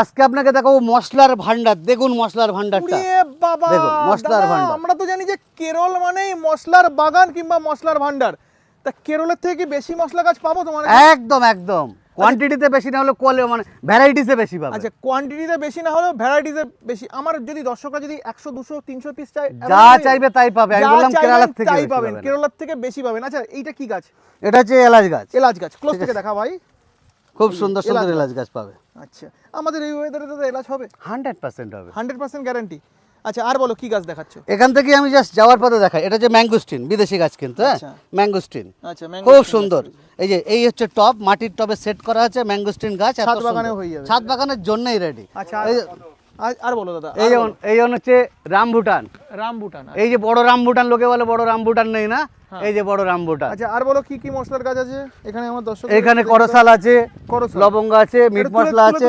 আজকে আপনাকে দেখাবো মশলার ভান্ডার দেখুন মশলার ভান্ডারটা বাবা মশলার ভান্ডার। আমরা তো জানি যে কেরল মানেই মশলার বাগান কিংবা মশলার ভান্ডার তা কেরলের থেকে কি বেশি মশলা গাছ পাবো তোমার একদম একদম। কোয়ান্টিটিতে বেশি না হলে কোয়ালি মানে ভ্যারাইটিসে বেশি পাবে। আচ্ছা কোয়ান্টিটিতে বেশি না হলেও ভ্যারাইটিতে বেশি। আমার যদি দর্শকরা যদি একশো দুশো তিনশো পিস চাই যা চাইবে তাই পাবে। আমি বললাম কেরালার থেকে তাই পাবেন পাবেন। কেরলার থেকে বেশি পাবেন। আচ্ছা এইটা কি গাছ? এটা হচ্ছে এলাচ গাছ। এলাচ গাছ। ক্লোজ থেকে দেখা ভাই। খুব সুন্দর সুন্দর এলাচ গাছ পাবে। আচ্ছা আমাদের এই ওয়েদারে তো এলাচ হবে? হান্ড্রেড পার্সেন্ট হবে। হান্ড্রেড পার্সেন্ট গ্যারান্টি আচ্ছা আর বলো কি গাছ দেখাচ্ছ? এখান থেকে আমি জাস্ট যাওয়ার পথে দেখাই। এটা যে ম্যাঙ্গোস্টিন বিদেশি গাছ কিন্তু হ্যাঁ? আচ্ছা। ম্যাঙ্গোস্টিন আচ্ছা খুব সুন্দর। এই যে এই হচ্ছে টপ মাটির টবে সেট করা আছে ম্যাঙ্গোস্টিন গাছ ছাদ বাগানে হয়ে যাবে। ছাদ বাগানের জন্যই রেডি আচ্ছা আর- বলো দাদা এই এই হচ্ছে রামভুটান রামভুটান এই যে বড় রামভুটান লোকে বলে বড় রামভুটান নেই না? এই যে বড় রামভুটান আচ্ছা আর বলো কি কি মশলার গাছ আছে? এখানে আমার দর্শক এখানে করসাল আছে। লবঙ্গ আছে মিট মশলা আছে।